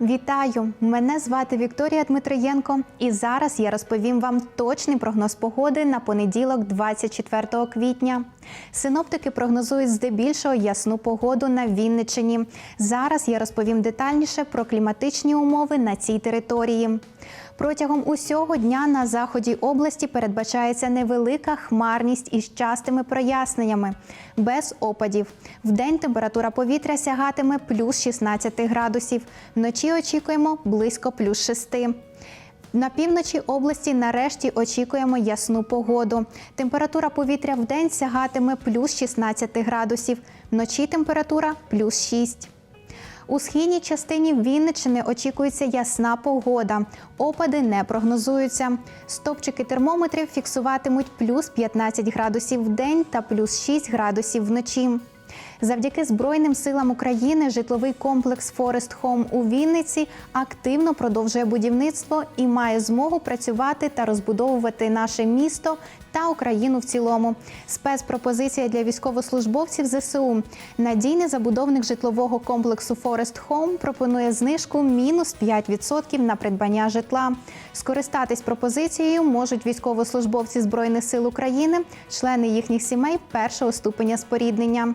Вітаю! Мене звати Вікторія Дмитриєнко, і зараз я розповім вам точний прогноз погоди на понеділок, 24 квітня. Синоптики прогнозують здебільшого ясну погоду на Вінниччині. Зараз я розповім детальніше про кліматичні умови на цій території. Протягом усього дня на заході області передбачається невелика хмарність із частими проясненнями, без опадів. Вдень температура повітря сягатиме плюс 16 градусів. Вночі очікуємо близько плюс 6. На півночі області нарешті очікуємо ясну погоду. Температура повітря в день сягатиме плюс 16 градусів, вночі температура плюс 6. У східній частині Вінниччини очікується ясна погода. Опади не прогнозуються. Стопчики термометрів фіксуватимуть плюс 15 градусів в день та плюс 6 градусів вночі. Завдяки Збройним силам України житловий комплекс Форест Хом у Вінниці активно продовжує будівництво і має змогу працювати та розбудовувати наше місто та Україну в цілому. Спецпропозиція для військовослужбовців ЗСУ. Надійний забудовник житлового комплексу Форест Хоум пропонує знижку мінус 5% на придбання житла. Скористатись пропозицією можуть військовослужбовці Збройних сил України, члени їхніх сімей першого ступеня споріднення.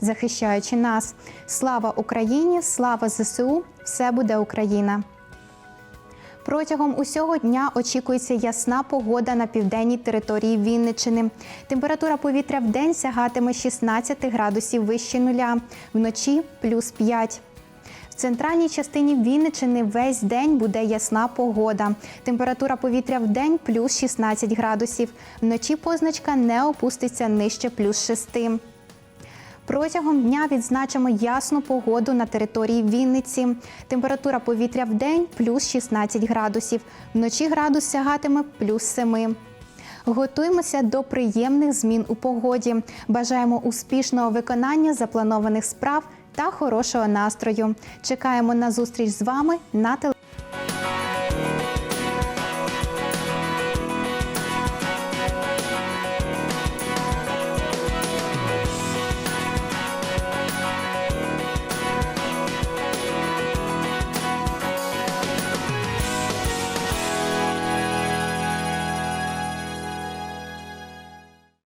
захищаючи нас. Слава Україні! Слава ЗСУ! Все буде Україна! Протягом усього дня очікується ясна погода на південній території Вінниччини. Температура повітря в день сягатиме 16 градусів вище нуля, вночі плюс 5. В центральній частині Вінниччини весь день буде ясна погода. Температура повітря в день плюс 16 градусів. Вночі позначка не опуститься нижче плюс 6. Протягом дня відзначимо ясну погоду на території Вінниці. Температура повітря в день плюс 16 градусів. Вночі градус сягатиме плюс 7. Готуємося до приємних змін у погоді. Бажаємо успішного виконання запланованих справ та хорошого настрою. Чекаємо на зустріч з вами на телебаченні.